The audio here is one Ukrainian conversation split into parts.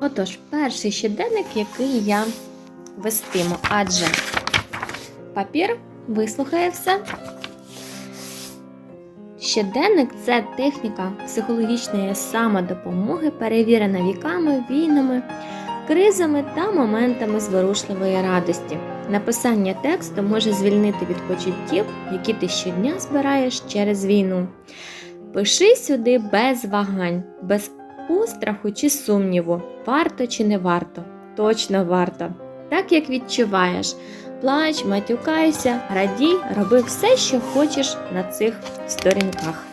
Отож, перший щоденник, який я вестиму, адже папір вислухає все. Щоденник це техніка психологічної самодопомоги, перевірена віками, війнами, кризами та моментами зворушливої радості. Написання тексту може звільнити від почуттів, які ти щодня збираєш через війну. Пиши сюди без вагань, без устраху чи сумніву, варто чи не варто. Точно варто. Так як відчуваєш, плач, матюкайся, радій, роби все, що хочеш на цих сторінках.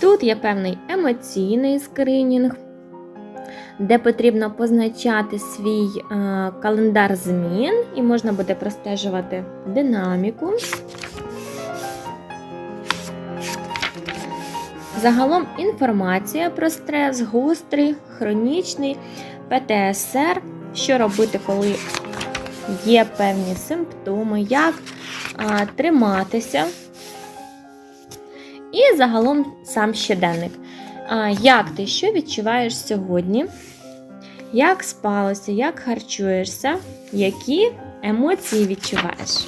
Тут є певний емоційний скринінг, де потрібно позначати свій е, календар змін, і можна буде простежувати динаміку. Загалом інформація про стрес, гострий, хронічний, ПТСР, що робити, коли є певні симптоми, як а, триматися. І загалом сам щоденник. Як ти що відчуваєш сьогодні? Як спалося, як харчуєшся, які емоції відчуваєш?